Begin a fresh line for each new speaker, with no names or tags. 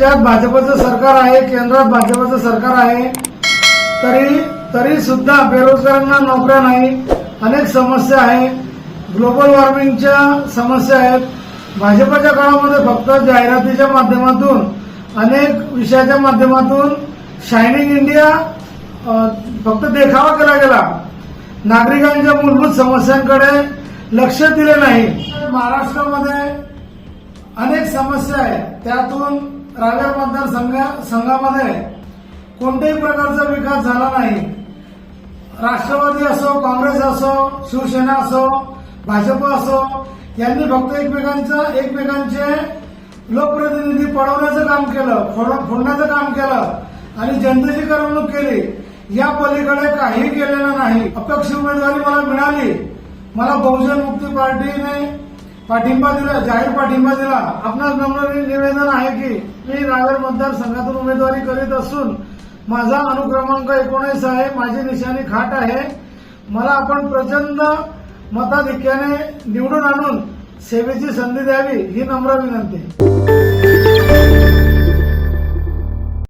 राज्यात भाजपचं सरकार आहे केंद्रात भाजपचं सरकार आहे तरी तरी सुद्धा बेरोजगारांना नोकऱ्या नाही अनेक समस्या आहे. ग्लोबल वॉर्मिंगच्या समस्या आहेत. भाजपच्या काळामध्ये फक्त जाहिरातीच्या माध्यमातून अनेक विषयाच्या माध्यमातून शायनिंग इंडिया फक्त देखावा केला गेला. नागरिकांच्या मूलभूत समस्यांकडे लक्ष दिले नाही. महाराष्ट्रामध्ये समस्या आहेत त्यातून रावेर मतदारसंघ संघामध्ये कोणत्याही प्रकारचा विकास झाला नाही. राष्ट्रवादी असो काँग्रेस असो शिवसेना असो भाजप असो यांनी फक्त एकमेकांचं एकमेकांचे लोकप्रतिनिधी पळवण्याचं काम केलं फोड- फोडण्याचं काम केलं आणि जनतेची करमणूक केली. या पलीकडे काही केलेलं नाही. अपक्ष उमेदवारी मला मिळाली. मला बहुजन मुक्ती पार्टीने पाठिंबा दिला जाहीर पाठिंबा दिला. आपणास नम्र निवेदन आहे की मी रावेर मतदारसंघातून उमेदवारी करीत असून माझा अनुक्रमांक एकोणीस आहे माझी निशाणी खाट आहे. मला आपण प्रचंड मताधिक्याने निवडून आणून सेवेची संधी द्यावी ही नम्र विनंती.